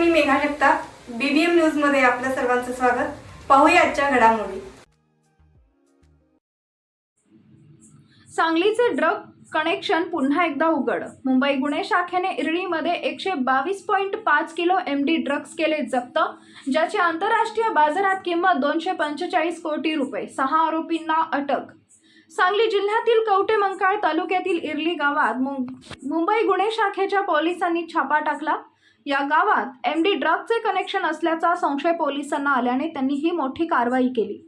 Neha Jagtap. BBM न्यूजमध्ये आपल्या सर्वांचं स्वागत. पाहूया आजच्या घडामोडी. सांगलीचे ड्रग कनेक्शन पुन्हा एकदा उघड. मुंबई गुन्हे शाखेने इरळीमध्ये एकशे बावीस पॉईंट पाच किलो एम डी ड्रग्ज केले जप्त ज्याची आंतरराष्ट्रीय बाजारात किंमत दोनशे पंचेचाळीस कोटी रुपये सहा आरोपींना अटक. सांगली जिल्ह्यातील कवटे मंकाळ तालुक्यातील इरली गावात मुंबई गुन्हे शाखेच्या पोलिसांनी छापा टाकला. या गावात एम डी ड्रगचे कनेक्शन असल्याचा संशय पोलिसांना आल्याने त्यांनी ही मोठी कारवाई केली.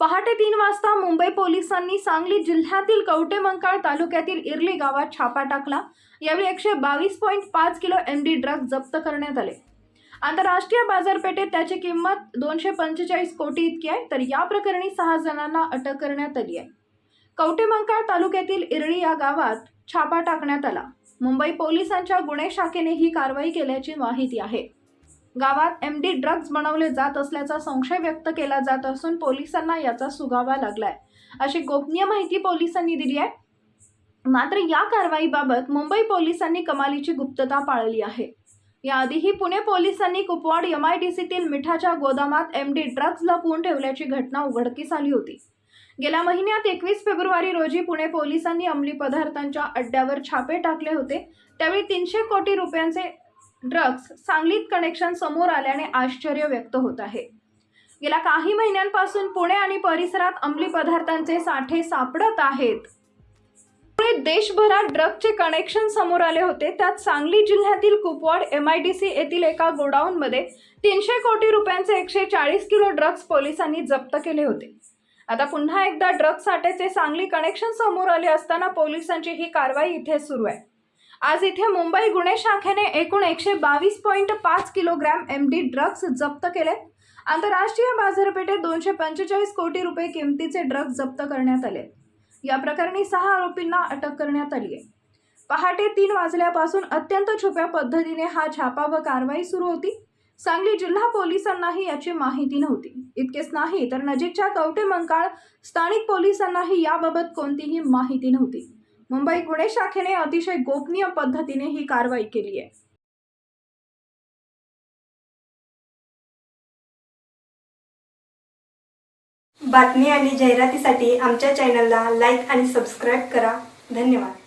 पहाटे तीन वाजता मुंबई पोलिसांनी सांगली जिल्ह्यातील कवटेमंकाळ तालुक्यातील इरली गावात छापा टाकला. यावेळी एकशे बावीस पॉईंट पाच किलो एम डी ड्रग जप्त करण्यात आले. आंतरराष्ट्रीय बाजारपेठेत त्याची किंमत दोनशे पंचेचाळीस कोटी इतकी आहे तर या प्रकरणी सहा जणांना अटक करण्यात आली आहे. कवटेमंकाळ तालुक्यातील इरळी या गावात छापा टाकण्यात आला. मुंबई पोलिसांच्या गुन्हे शाखेने ही कारवाई केल्याची माहिती आहे. गावात एम डी ड्रग्ज बनवले जात असल्याचा संशय व्यक्त केला जात असून पोलिसांना याचा सुगावा लागलाय. अशी गोपनीय माहिती पोलिसांनी दिली आहे. मात्र या कारवाईबाबत मुंबई पोलिसांनी कमालीची गुप्तता पाळली आहे. याआधीही पुणे पोलिसांनी कुपवाड एम आय डी सीतील मिठाच्या गोदामात एम डी ड्रग्ज लपवून ठेवल्याची घटना उघडकीस आली होती. गेल्या महिन्यात एकवीस फेब्रुवारी रोजी पुणे पोलिसांनी अंमली पदार्थांच्या अड्ड्यावर छापे टाकले होते. त्यावेळी तीनशे कोटी रुपयांचे ड्रग्ज सांगलीत कनेक्शन समोर आल्याने आश्चर्य व्यक्त होत आहे. गेल्या काही महिन्यांपासून पुणे आणि परिसरात अंमली पदार्थांचे साठे सापडत आहेत. त्यामुळे देशभरात ड्रगचे कनेक्शन समोर आले होते. त्यात सांगली जिल्ह्यातील Kupwad M I D C येथील एका गोडाऊनमध्ये तीनशे कोटी रुपयांचे एकशे चाळीस किलो ड्रग्ज पोलिसांनी जप्त केले होते. आता पुन्हा एकदा ड्रग साठ्याचे सांगली कनेक्शन समोर आले असताना पोलिसांची ही कारवाई इथे सुरू आहे. आज इथे मुंबई गुन्हे शाखेने एकूण एकशे बावीस पॉईंट पाच किलोग्रॅम एम डी ड्रग्ज जप्त केले. आंतरराष्ट्रीय बाजारपेठेत दोनशे पंचेचाळीस कोटी रुपये किमतीचे ड्रग्ज जप्त करण्यात आले. या प्रकरणी सहा आरोपींना अटक करण्यात आली आहे. पहाटे तीन वाजल्यापासून अत्यंत छुप्या पद्धतीने हा छापा व कारवाई सुरू होती. सांगली जिल्हा पोलिसांनाही याची माहिती नव्हती. इतकेच नाही तर नजीकच्या कवटे मंकाळ स्थानिक पोलिसांनाही याबाबत कोणतीही माहिती नव्हती. मुंबई गुन्हे शाखेने अतिशय गोपनीय पद्धतीने ही कारवाई केली आहे. बातमी आणि जाहिरातीसाठी आमच्या चॅनलला लाईक आणि सबस्क्राईब करा. धन्यवाद.